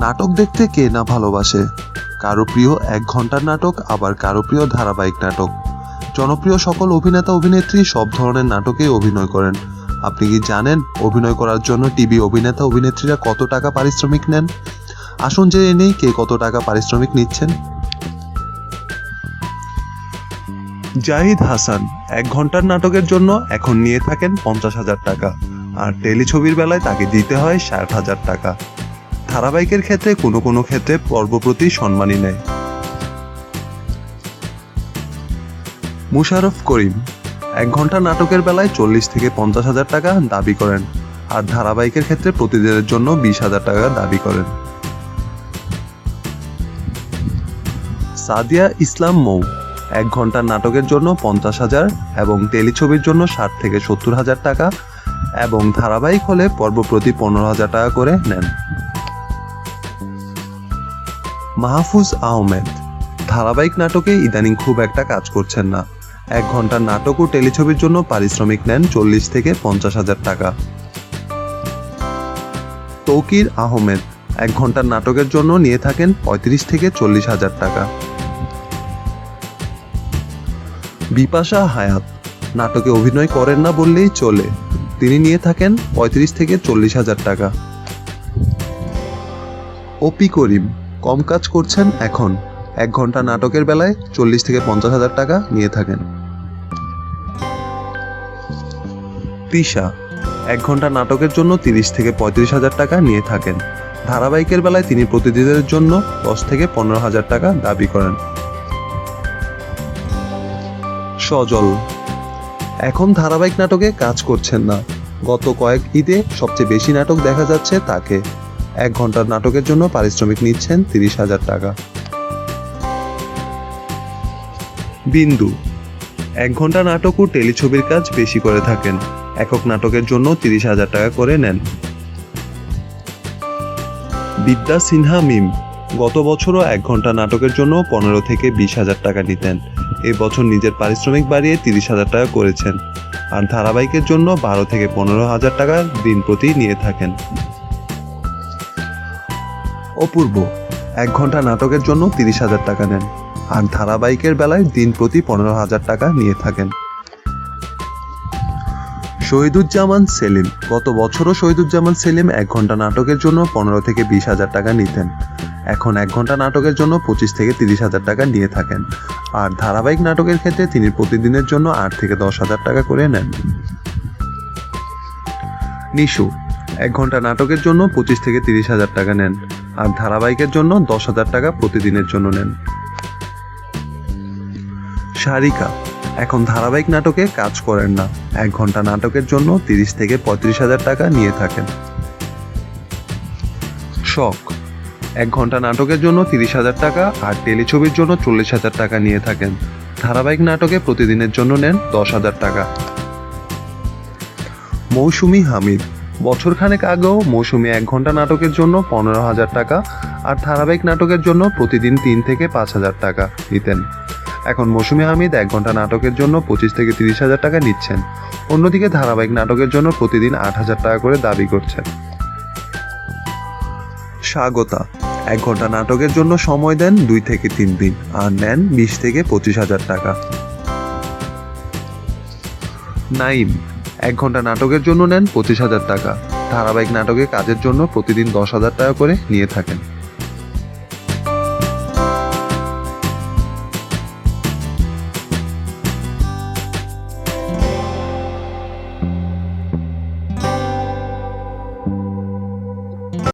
নাটক দেখতে কে না ভালোবাসে? কারও প্রিয় এক ঘণ্টার নাটক, আবার কারও প্রিয় ধারাবাহিক নাটক। জনপ্রিয় সকল অভিনেতা, অভিনেত্রী সব ধরনের নাটকেই অভিনয় করেন। আপনি কি জানেন অভিনয় করার জন্য টিভি অভিনেতা, অভিনেত্রীরা কত টাকা পারিশ্রমিক নেন? আসুন জেনে নেই কে কত টাকা পারিশ্রমিক নিচ্ছেন। জাহিদ হাসান, এক ঘণ্টার নাটকের জন্য এখন নিয়ে থাকেন পঞ্চাশ হাজার টাকা। আর টেলিছবির বেলায় তাকে দিতে হয় ষাট হাজার টাকা। ধারাবাহিকের ক্ষেত্রে কোনো কোনো ক্ষেত্রে পর্বপ্রতি সম্মানই নেয়। মুশারফ করিম এক ঘণ্টা নাটকের বেলায় চল্লিশ থেকে পঞ্চাশ হাজার টাকা দাবি করেন আর ধারাবাহিকের ক্ষেত্রে প্রতিদিনের জন্য বিশ হাজার টাকা দাবি করেন। সাদিয়া ইসলাম মৌ এক ঘণ্টার নাটকের জন্য পঞ্চাশ হাজার এবং টেলিছবির জন্য ষাট থেকে সত্তর হাজার টাকা এবং ধারাবাহিক হলে পর্ব প্রতি পনেরো হাজার টাকা করে নেন। মাহফুজ আহমেদ। ধারাবাহিক নাটকে ইদানিং খুব একটা কাজ করছেন না। এক ঘণ্টার নাটক ও টেলিছবির জন্য পারিশ্রমিক নেন চল্লিশ থেকে পঞ্চাশ হাজার টাকা। তৌকির আহমেদ এক ঘণ্টার নাটকের জন্য নিয়ে থাকেন পঁয়ত্রিশ থেকে চল্লিশ হাজার টাকা। বিপাশা হায়াত নাটকে অভিনয় করেন না বললেই চলে। তিনি নিয়ে থাকেন পঁয়ত্রিশ থেকে চল্লিশ হাজার টাকা। ওপি করিম কম কাজ করছেন এখন। এক ঘণ্টা নাটকের বেলায় চল্লিশ থেকে পঞ্চাশ হাজার টাকা নিয়ে থাকেন। তৃষা, এক ঘণ্টা নাটকের জন্য তিরিশ থেকে পঁয়ত্রিশ হাজার টাকা নিয়ে থাকেন। ধারাবাহিকের বেলায় তিনি প্রতিদিনের জন্য দশ থেকে পনেরো হাজার টাকা দাবি করেন। সজল, এখন ধারাবাহিক নাটকে কাজ করছেন না। গত কয়েক ঈদে সবচেয়ে বেশি নাটক দেখা যাচ্ছে তাকে। এক ঘণ্টার নাটকের জন্য পারিশ্রমিক নিচ্ছেন তিরিশ হাজার টাকা। বিন্দু, এক ঘণ্টা নাটক ও টেলিছবির কাজ বেশি করে থাকেন। একক নাটকের জন্য তিরিশ হাজার টাকা করে নেন। বিদ্যা সিনহা মিম, গত বছরও এক ঘণ্টা নাটকের জন্য পনেরো থেকে বিশ হাজার টাকা নিতেন। এই বছর নিজের পারিশ্রমিক বাড়িয়ে তিরিশ হাজার টাকা করেছেন। আর ধারাবাহিকের জন্য বারো থেকে পনেরো হাজার টাকা দিন প্রতি নিয়ে থাকেন। অপূর্ব। এক ঘণ্টা নাটকের জন্য তিরিশ হাজার টাকা নেন। আর ধারাবাহিকের বেলায় দিন প্রতি পনেরো হাজার টাকা নিয়ে থাকেন। শহীদুজ্জামান সেলিম। গত বছরও শহীদুজ্জামান সেলিম এক ঘণ্টা নাটকের জন্য পনেরো থেকে বিশ হাজার টাকা নিতেন। এখন এক ঘণ্টা নাটকের জন্য পঁচিশ থেকে তিরিশ হাজার টাকা নিয়ে থাকেন। আর ধারাবাহিক নাটকের ক্ষেত্রে তিনি প্রতিদিনের জন্য আট থেকে দশ হাজার টাকা করে নেন। নিশু। এক ঘণ্টা নাটকের জন্য পঁচিশ থেকে তিরিশ হাজার টাকা নেন। আর ধারাবাহিকের জন্য দশ হাজার টাকা প্রতিদিনের জন্য নেন। সারিকা এখন ধারাবাহিক নাটকে কাজ করেন না। এক ঘণ্টা নাটকের জন্য তিরিশ থেকে পঁয়ত্রিশ হাজার টাকা নিয়ে থাকেন। শখ, এক ঘণ্টা নাটকের জন্য তিরিশ হাজার টাকা আর টেলিছবির জন্য চল্লিশ হাজার টাকা নিয়ে থাকেন। ধারাবাহিক নাটকে প্রতিদিনের জন্য নেন দশ হাজার টাকা। মৌসুমি হামিদ বছরখানেক আগেও মৌসুমি এক ঘণ্টা নাটকের জন্য পনেরো হাজার টাকা আর ধারাবাহিক নাটকের জন্য প্রতিদিন তিন থেকে পাঁচ হাজার টাকা নিতেন। এখন মৌসুমি হামিদ এক ঘণ্টা নাটকের জন্য পঁচিশ থেকে তিরিশ হাজার টাকা নিচ্ছেন। অন্যদিকে ধারাবাহিক নাটকের জন্য প্রতিদিন আট হাজার টাকা করে দাবি করছেন। স্বাগতা। এক ঘণ্টা নাটকের জন্য সময় দেন দুই থেকে তিন দিন আর নেন বিশ থেকে পঁচিশ হাজার টাকা। নাইম এক ঘণ্টা নাটকের জন্য নেন পঁচিশ হাজার টাকা। ধারাবাহিক নাটকে কাজের জন্য প্রতিদিন দশ হাজার টাকা করে নিয়ে থাকেন।